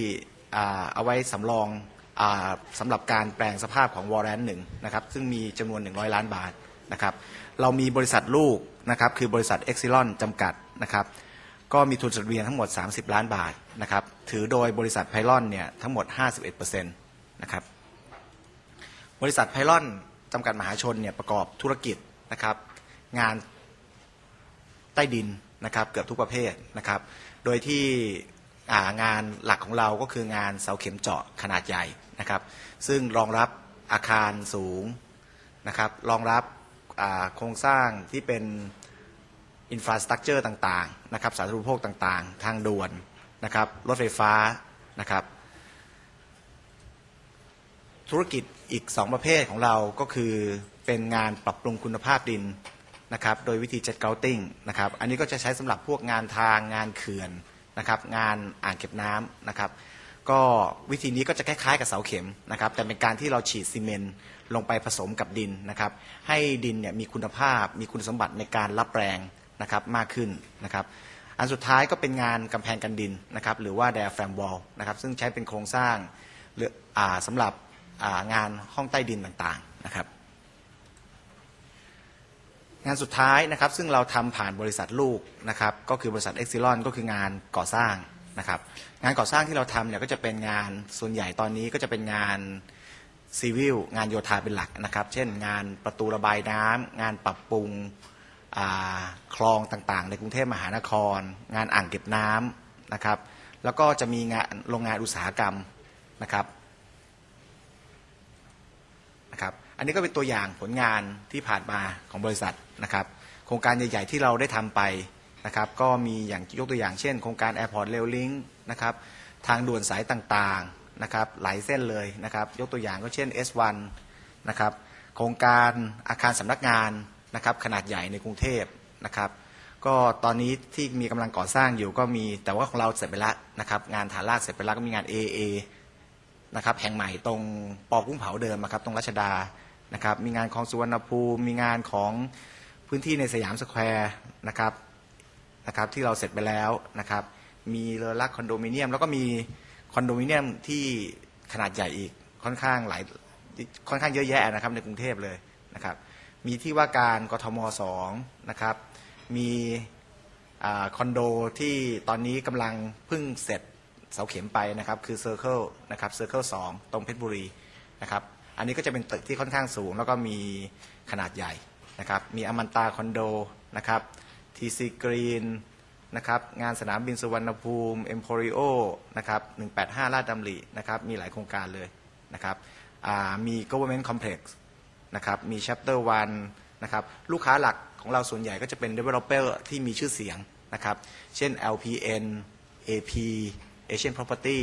อ่เอาไว้สำรองอสำหรับการแปลงสภาพของวอร์เรนหนึ่งนะครับซึ่งมีจำนวน 100 ล้านบาทนะครับเรามีบริษัทลูกนะครับคือบริษัทเอ็กซิลอนจำกัดนะครับก็มีทุนจดทะเบียนทั้งหมด 30 ล้านบาทนะครับถือโดยบริษัทไพลอนเนี่ยทั้งหมด 51%นะครับบริษัทไพลอนจำกัดมหาชนเนี่ยประกอบธุรกิจนะครับงานใต้ดินนะครับเกือบทุกประเภทนะครับโดยที่ งานหลักของเราก็คืองานเสาเข็มเจาะขนาดใหญ่นะครับ ซึ่งรองรับอาคารสูงนะครับรองรับโครงสร้างที่เป็นอินฟราสตรักเจอร์ต่างๆนะครับสาธารณูปโภคต่างๆ ทางด่วนนะครับรถไฟฟ้านะครับ ธุรกิจอีก 2 ประเภทของเราก็คือเป็นงานปรับปรุงคุณภาพดินนะครับ โดยวิธีเจ็ดเกาติ้งนะครับ อันนี้ก็จะใช้สำหรับพวกงานทางงานเขื่อน นะครับงานอ่างเก็บน้ำนะครับก็วิธีนี้ก็จะคล้ายๆกับเสาเข็มนะครับแต่เป็นการที่เราฉีดซีเมนต์ลงไปผสมกับดินนะครับให้ดินเนี่ยมีคุณภาพมีคุณสมบัติในการรับแรงนะครับมากขึ้นนะครับอันสุดท้ายก็เป็นงานกำแพงกันดินนะครับหรือว่า diaphragm wall นะครับซึ่งใช้เป็นโครงสร้างหรืออสำหรับงานห้องใต้ดินต่างๆนะครับ งานสุดท้ายนะครับซึ่งเราทำผ่านบริษัทลูกนะครับก็คือบริษัทเอ็กซิลอนก็คืองานก่อสร้างนะครับงานก่อสร้างที่เราทำเนี่ยก็จะเป็นงานส่วนใหญ่ตอนนี้ก็จะเป็นงานซีวิลงานโยธาเป็นหลักนะครับ เช่น งานประตูระบายน้ำงานปรับปรุงคลองต่างๆ ในกรุงเทพมหานคร งานอ่างเก็บน้ำนะครับ แล้วก็จะมีงานโรงงานอุตสาหกรรมนะครับ นะครับ อันนี้ก็เป็นตัวอย่างผลงานที่ผ่านมาของบริษัทนะครับ โครงการใหญ่ ๆ ที่เราได้ทำไปนะครับ ก็มีอย่างยกตัวอย่างเช่น โครงการ Airport Rail Link นะครับ ทางด่วนสายต่างๆนะครับ หลายเส้นเลยนะครับ ยกตัวอย่างก็เช่น S1 นะครับ โครงการอาคารสำนักงานนะครับ ขนาดใหญ่ในกรุงเทพนะครับ ก็ตอนนี้ที่มีกำลังก่อสร้างอยู่ก็มี แต่ว่าของเราเสร็จไปแล้วนะครับ งานฐานรากเสร็จไปแล้วก็มีงาน AA นะครับแห่งใหม่ตรงปอกุ้งเผาเดิมนะครับตรงรัชดา นะครับมีงานของสุวรรณภูมิ มีงานของพื้นที่ในสยามสแควร์นะครับนะครับที่เราเสร็จไปแล้วนะครับมีเรือรักคอนโดมิเนียม แล้วก็มีคอนโดมิเนียมที่ขนาดใหญ่อีกค่อนข้างหลายค่อนข้างเยอะแยะนะครับในกรุงเทพเลยนะครับมีที่ว่าการกทมสองนะครับมีอคอนโดที่ตอนนี้กำลังพิ่งเสร็จเสาเข็มไปนะครับคือ Circle นะครับ Circle 2ตรงเพชรบุรีนะครับ อันนี้ก็จะเป็นตึกที่ค่อนข้างสูง แล้วก็มีขนาดใหญ่นะครับ มีอมันตาคอนโดนะครับทีซีกรีนนะครับงานสนามบินสุวรรณภูมิเอ็มโพริโอนะครับ185ลาดดำรินะครับมีหลายโครงการเลยนะครับมี government complex นะครับมี chapter 1นะครับลูกค้าหลักของเราส่วนใหญ่ก็จะเป็น developer ที่มีชื่อเสียงนะครับเช่น LPN AP Asian Property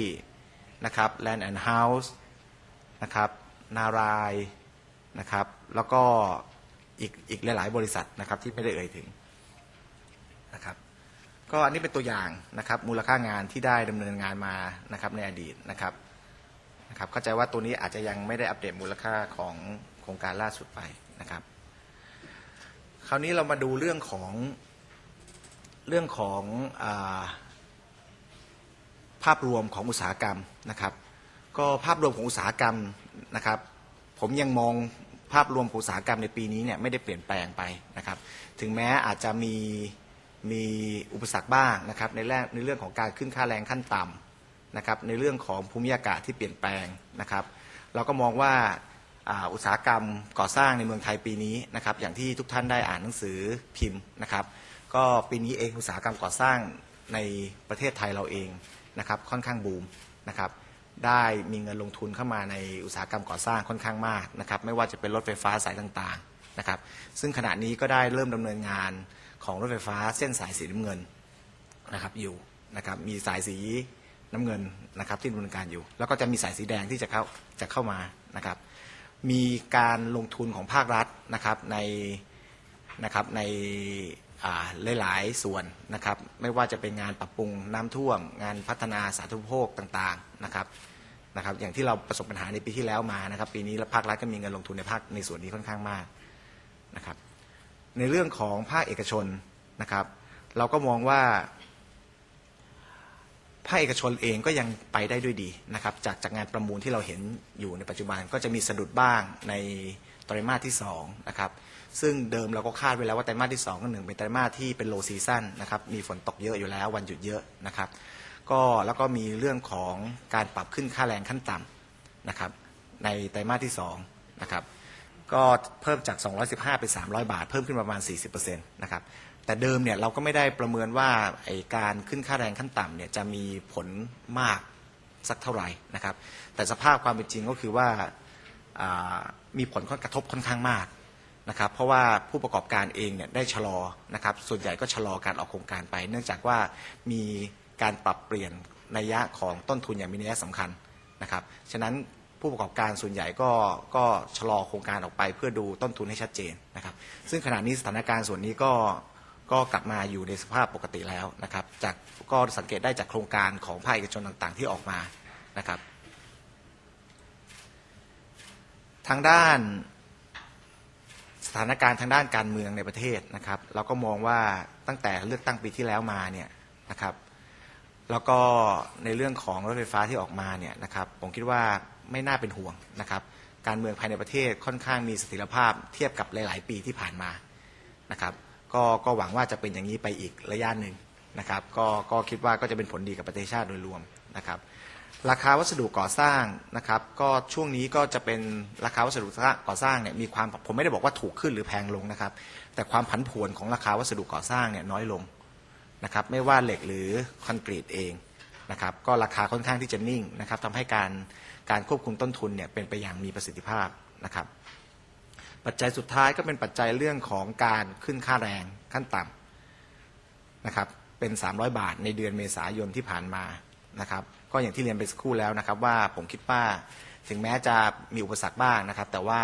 นะครับ Land and House นะครับ นารายนะครับ แล้วก็อีกอีกหลาย ๆ บริษัทนะครับที่ไม่ได้เอ่ยถึงนะครับก็อันนี้เป็นตัวอย่างนะครับมูลค่างานที่ได้ดำเนินงานมานะครับในอดีตนะครับนะครับเข้าใจว่าตัวนี้อาจจะยังไม่ได้อัปเดตมูลค่าของโครงการล่าสุดไปนะครับ คราวนี้เรามาดูเรื่องของเรื่องของอาภาพรวมของอุตสาหกรรมนะครับ ก็ภาพรวมของอุตสาหกรรม นะครับ ผมยังมองภาพรวมอุตสาหกรรมในปีนี้เนี่ยไม่ได้เปลี่ยนแปลงไปนะครับ ถึงแม้อาจจะมีมีอุปสรรคบ้างนะครับในแรกในเรื่องของการขึ้นค่าแรงขั้นต่ำนะครับ ในเรื่องของภูมิอากาศที่เปลี่ยนแปลงนะครับ เราก็มองว่าอุตสาหกรรมก่อสร้างในเมืองไทยปีนี้นะครับ อย่างที่ทุกท่านได้อ่านหนังสือพิมพ์นะครับ ก็ปีนี้เองอุตสาหกรรมก่อสร้างในประเทศไทยเราเองนะครับ ค่อนข้างบูมนะครับ ได้มีเงินลงทุนเข้ามาในอุตสาหกรรมก่อสร้างค่อนข้างมากนะครับไม่ว่าจะเป็นรถไฟฟ้าสายต่างๆนะครับซึ่งขณะนี้ก็ได้เริ่มดำเนินงานของรถไฟฟ้าเส้นสายสีน้ำเงินนะครับอยู่นะครับมีสายสีน้ำเงินนะครับที่ดำเนินการอยู่ แล้วก็จะมีสายสีแดงที่จะเข้าจะเข้ามานะครับมีการลงทุนของภาครัฐนะครับในนะครับใน หลายๆส่วนนะครับไม่ว่าจะเป็นงานปรับปรุงน้ำท่วม งานพัฒนาสาธารณูปโภคต่างๆนะครับนะครับอย่างที่เราประสบปัญหาในปีที่แล้วมานะครับ ปีนี้ภาครัฐก็มีเงินลงทุนในภาคในส่วนนี้ค่อนข้างมากนะครับในเรื่องของภาคเอกชนนะครับ เราก็มองว่าภาคเอกชนเองก็ยังไปได้ด้วยดีนะครับ จากจากงานประมูลที่เราเห็นอยู่ในปัจจุบันก็จะมีสะดุดบ้างในไตรมาสที่2นะครับ ซึ่งเดิมเราก็คาดไว้แล้วว่าไตรมาสที่2ก็หนึ่งเป็นไตรมาสที่เป็นโลซีซันนะครับมีฝนตกเยอะอยู่แล้ววันหยุดเยอะนะครับก็แล้วก็มีเรื่องของการปรับขึ้นค่าแรงขั้นต่ำนะครับในไตรมาสที่2นะครับก็เพิ่มจาก 215 เป็น 300 บาท เพิ่มขึ้นประมาณ 40%นะครับแต่เดิมเนี่ยเราก็ไม่ได้ประเมินว่าไอการขึ้นค่าแรงขั้นต่ำเนี่ยจะมีผลมากสักเท่าไหร่นะครับแต่สภาพความเป็นจริงก็คือว่าอ่ามีผลกระทบค่อนข้างมาก นะครับเพราะว่าผู้ประกอบการเองเนี่ยได้ชะลอนะครับส่วนใหญ่ก็ชะลอการออกโครงการไป เนื่องจากว่ามีการปรับเปลี่ยนนัยยะของต้นทุนอย่างมีนัยยะสำคัญนะครับฉะนั้นผู้ประกอบการส่วนใหญ่ก็ก็ชะลอโครงการออกไป เพื่อดูต้นทุนให้ชัดเจนนะครับซึ่งขณะนี้สถานการณ์ส่วนนี้ก็ก็กลับมาอยู่ในสภาพปกติแล้วนะครับจากก็สังเกตได้จากโครงการของภาคเอกชนต่างๆ ที่ออกมานะครับ ทางด้าน สถานการณ์ทางด้านการเมืองในประเทศนะครับ เราก็มองว่าตั้งแต่เลือกตั้งปีที่แล้วมาเนี่ยนะครับ แล้วก็ในเรื่องของรถไฟฟ้าที่ออกมาเนี่ยนะครับผมคิดว่าไม่น่าเป็นห่วงนะครับ การเมืองภายในประเทศค่อนข้างมีเสถียรภาพเทียบกับหลาย ๆ ปีที่ผ่านมานะครับ ก็ก็หวังว่าจะเป็นอย่างนี้ไปอีกระยะหนึ่งนะครับ ก็ก็คิดว่าก็จะเป็นผลดีกับประเทศชาติโดยรวมนะครับ ราคาวัสดุก่อสร้างนะครับ ก็ช่วงนี้ก็จะเป็นราคาวัสดุก่อสร้างเนี่ยมีความผมไม่ได้บอกว่าถูกขึ้นหรือแพงลงนะครับ แต่ความผันผวนของราคาวัสดุก่อสร้างเนี่ยน้อยลงนะครับ ไม่ว่าเหล็กหรือคอนกรีตเองนะครับ ก็ราคาค่อนข้างที่จะนิ่งนะครับทำให้การการควบคุมต้นทุนเนี่ยเป็นไปอย่างมีประสิทธิภาพนะครับ ปัจจัยสุดท้ายก็เป็นปัจจัยเรื่องของการขึ้นค่าแรงขั้นต่ำนะครับเป็น 300 บาทในเดือนเมษายนที่ผ่านมานะครับ ก็อย่างที่เรียนไปสักครู่แล้วนะครับ ว่าผมคิดว่าถึงแม้จะมีอุปสรรคบ้างนะครับ แต่ว่า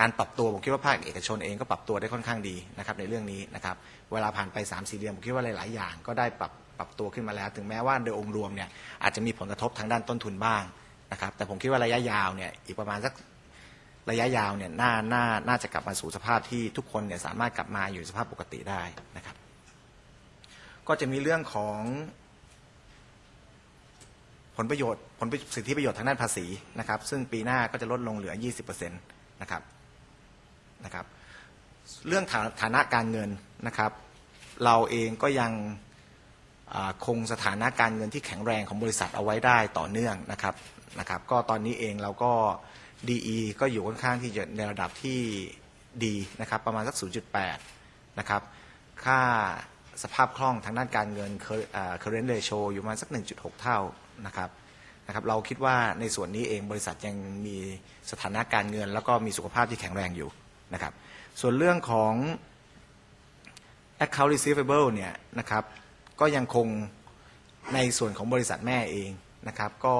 การปรับตัวผมคิดว่าภาคเอกชนเองก็ปรับตัวได้ค่อนข้างดีนะครับในเรื่องนี้นะครับเวลาผ่านไป3 4เดือนผมคิดว่าหลาย ๆ อย่าง ก็ได้ปรับปรับตัวขึ้นมาแล้ว ถึงแม้ว่าโดยองค์รวมเนี่ยอาจจะมีผลกระทบทางด้านต้นทุนบ้างนะครับแต่ผมคิดว่าระยะยาวเนี่ยอีกประมาณสักระยะยาวเนี่ยน่าน่าน่าจะกลับมาสู่สภาพที่ทุกคนเนี่ยสามารถกลับมาอยู่สภาพปกติได้นะครับ ก็จะมีเรื่องของ ผลประโยชน์ผลสิทธิประโยชน์ทางด้านภาษีนะครับ ซึ่งปีหน้าก็จะลดลงเหลือ 20%นะครับนะครับ เรื่องฐาฐานะการเงินนะครับ เราเองก็ยังคงสถานะการเงินที่แข็งแรงของบริษัทเอาไว้ได้ต่อเนื่องนะครับนะครับ ก็ตอนนี้เองเราก็ DE ก็อยู่ค่อนข้างที่จะในระดับที่ดีนะครับประมาณสัก 0.8 นะครับ ค่าสภาพคล่องทางด้านการเงิน cur- อ่า current ratio อยู่ประมาณสัก 1.6 เท่า นะครับนะครับ เราคิดว่าในส่วนนี้เองบริษัทยังมีสถานะการเงิน แล้วก็มีสุขภาพที่แข็งแรงอยู่นะครับ ส่วนเรื่องของ account receivable เนี่ยนะครับ ก็ยังคงในส่วนของบริษัทแม่เองนะครับ ก็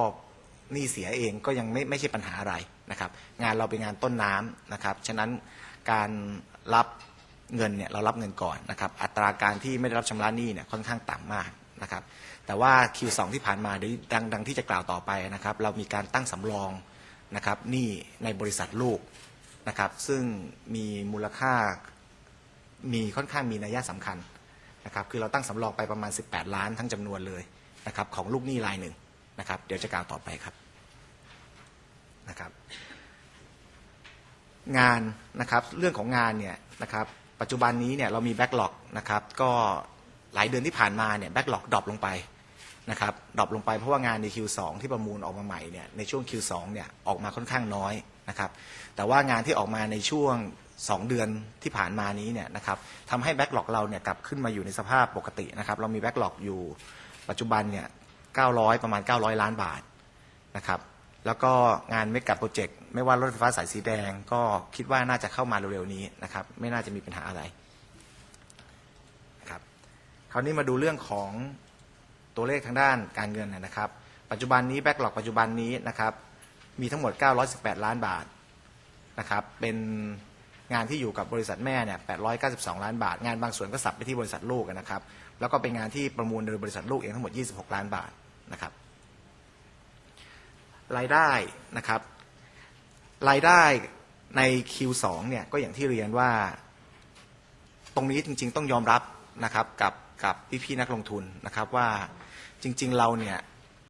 หนี้เสียเองก็ยังไม่ไม่ใช่ปัญหาอะไรนะครับ งานเราเป็นงานต้นน้ำนะครับ ฉะนั้นการรับเงินเนี่ยเรารับเงินก่อนนะครับ อัตราการที่ไม่ได้รับชำระหนี้เนี่ยค่อนข้างต่ำมาก นะครับ แต่ว่า Q2 ที่ผ่านมาเดี๋ยวดังดังที่จะกล่าวต่อไปนะครับ เรามีการตั้งสำรองนะครับหนี้ในบริษัทลูกนะครับซึ่งมีมูลค่ามีค่อนข้างมีนัยสำคัญนะครับคือเราตั้งสำรองไปประมาณ 18 ล้านทั้งจำนวนเลยนะครับของลูกหนี้รายหนึ่งนะครับเดี๋ยวจะกล่าวต่อไปครับนะครับงานนะครับเรื่องของงานเนี่ยนะครับปัจจุบันนี้เนี่ยเรามีแบ็กหลอกนะครับก็ หลายเดือนที่ผ่านมาเนี่ยแบ็กหลอกดรอปลงไปนะครับดรอปลงไปเพราะว่างานใน Q2 ที่ประมูลออกมาใหม่เนี่ยในช่วง Q2 เนี่ยออกมาค่อนข้างน้อยนะครับแต่ว่างานที่ออกมาในช่วง 2 เดือนที่ผ่านมานี้เนี่ยนะครับทำให้แบ็กหลอกเราเนี่ยกลับขึ้นมาอยู่ในสภาพปกตินะครับเรามีแบ็กหลอกอยู่ปัจจุบันเนี่ย900 ประมาณ 900 ล้านบาทนะครับแล้วก็งานเมกะโปรเจกต์ไม่ว่ารถไฟฟ้าสายสีแดง ก็คิดว่าน่าจะเข้ามาเร็วๆนี้นะครับไม่น่าจะมีปัญหาอะไร คราวนี้มาดูเรื่องของตัวเลขทางด้านการเงินนะครับ ปัจจุบันนี้แบ็กหลอกปัจจุบันนี้นะครับ มีทั้งหมด 918 ล้านบาทนะครับ เป็นงานที่อยู่กับบริษัทแม่เนี่ย892 ล้านบาท งานบางส่วนก็สับไปที่บริษัทลูกนะครับ แล้วก็เป็นงานที่ประมูลโดยบริษัทลูกเองทั้งหมด 26 ล้านบาทนะครับ รายได้นะครับ รายได้ใน Q2 เนี่ยก็อย่างที่เรียนว่า ตรงนี้จริง ๆ ต้องยอมรับนะครับกับ กับพี่ๆนักลงทุนนะครับว่าจริงๆเราเนี่ย